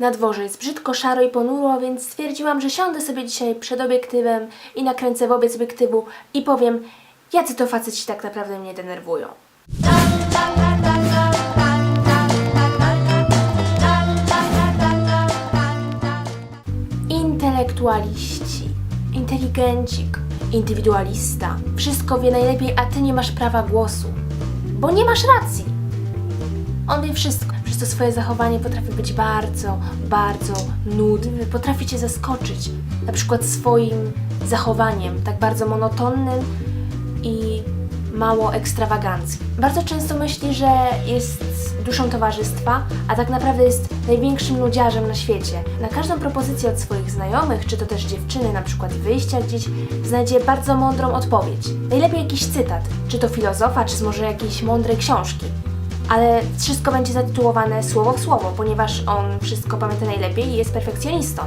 Na dworze jest brzydko, szaro i ponuro, więc stwierdziłam, że siądę sobie dzisiaj przed obiektywem i nakręcę wobec obiektywu i powiem, jacy to faceci tak naprawdę mnie denerwują. Intelektualiści, inteligencik, indywidualista. Wszystko wie najlepiej, a ty nie masz prawa głosu. Bo nie masz racji. On wie wszystko. To swoje zachowanie potrafi być bardzo, bardzo nudny. Potrafi cię zaskoczyć. Na przykład swoim zachowaniem, tak bardzo monotonnym i mało ekstrawaganckim. Bardzo często myśli, że jest duszą towarzystwa, a tak naprawdę jest największym nudziarzem na świecie. Na każdą propozycję od swoich znajomych, czy to też dziewczyny, na przykład wyjścia gdzieś, znajdzie bardzo mądrą odpowiedź. Najlepiej jakiś cytat, czy to filozofa, czy może jakiejś mądrej książki. Ale wszystko będzie zatytułowane słowo w słowo, ponieważ on wszystko pamięta najlepiej i jest perfekcjonistą.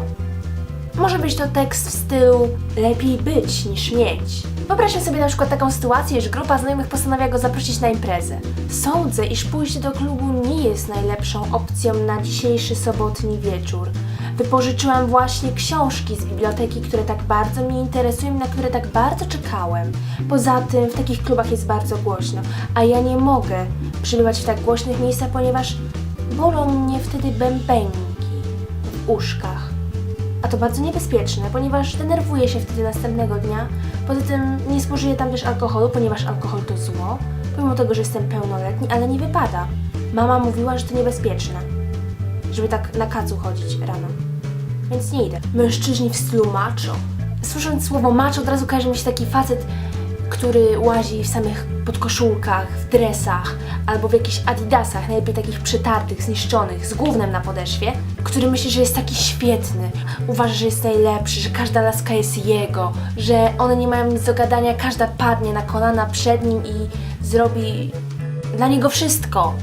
Może być to tekst w stylu lepiej być niż mieć. Wyobraźmy sobie na przykład taką sytuację, że grupa znajomych postanawia go zaprosić na imprezę. Sądzę, iż pójście do klubu nie jest najlepszą opcją na dzisiejszy sobotni wieczór. Wypożyczyłam właśnie książki z biblioteki, które tak bardzo mnie interesują i na które tak bardzo czekałem. Poza tym w takich klubach jest bardzo głośno, a ja nie mogę przebywać w tak głośnych miejscach, ponieważ bolą mnie wtedy bębenki w uszkach. A to bardzo niebezpieczne, ponieważ denerwuję się wtedy następnego dnia. Poza tym nie spożyję tam też alkoholu, ponieważ alkohol to zło. Pomimo tego, że jestem pełnoletni, ale nie wypada. Mama mówiła, że to niebezpieczne. Żeby tak na kacu chodzić rano. Więc nie idę. Mężczyźni w stylu macho. Słysząc słowo macho, od razu kojarzy mi się taki facet, który łazi w samych podkoszulkach, w dresach albo w jakichś adidasach, najlepiej takich przetartych, zniszczonych, z gównem na podeszwie, który myśli, że jest taki świetny, uważa, że jest najlepszy, że każda laska jest jego, że one nie mają nic do gadania, każda padnie na kolana przed nim i zrobi dla niego wszystko.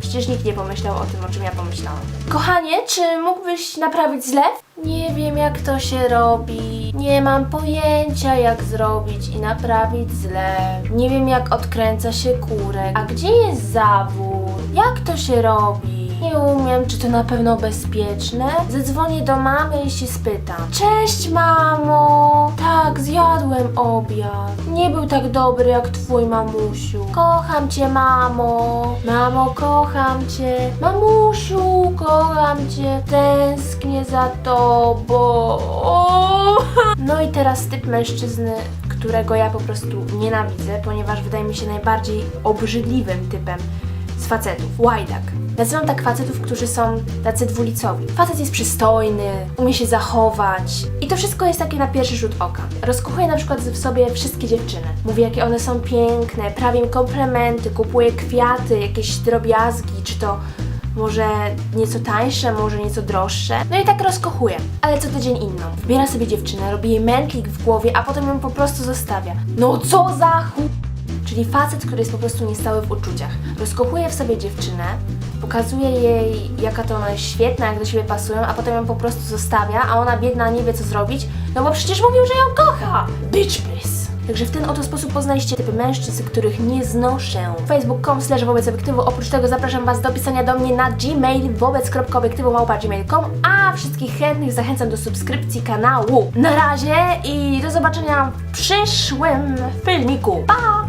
Przecież nikt nie pomyślał o tym, o czym ja pomyślałam. Kochanie, czy mógłbyś naprawić zlew? Nie wiem, jak to się robi. Nie mam pojęcia, jak zrobić i naprawić zlew. Nie wiem, jak odkręca się kurek. A gdzie jest zawór? Jak to się robi? Nie umiem, czy to na pewno bezpieczne? Zadzwonię do mamy i się spytam. Cześć, mamo! Tak, zjadłem obiad. Nie był tak dobry jak twój mamusiu. Kocham cię, mamo. Mamo, kocham cię. Mamusiu, kocham cię. Tęsknię za tobą. No i teraz typ mężczyzny, którego ja po prostu nienawidzę, ponieważ wydaje mi się najbardziej obrzydliwym typem z facetów. Łajdak. Nazywam tak facetów, którzy są tacy dwulicowi. Facet jest przystojny, umie się zachować i to wszystko jest takie na pierwszy rzut oka. Rozkochuje na przykład w sobie wszystkie dziewczyny. Mówi, jakie one są piękne, prawie im komplementy, kupuje kwiaty, jakieś drobiazgi, czy to może nieco tańsze, może nieco droższe. No i tak rozkochuje, ale co tydzień inną. Wbiera sobie dziewczynę, robi jej mętlik w głowie, a potem ją po prostu zostawia. No co za chu... Czyli facet, który jest po prostu niestały w uczuciach. Rozkochuje w sobie dziewczynę, pokazuje jej, jaka to ona jest świetna, jak do siebie pasują, a potem ją po prostu zostawia, a ona biedna nie wie co zrobić, no bo przecież mówił, że ją kocha. Bitch please. Także w ten oto sposób poznaliście typy mężczyzn, których nie znoszę. Facebook.com slash wobec obiektywu. Oprócz tego zapraszam Was do pisania do mnie na gmail wobec.obiektywu małpa.gmail.com a wszystkich chętnych zachęcam do subskrypcji kanału. Na razie i do zobaczenia w przyszłym filmiku. Pa!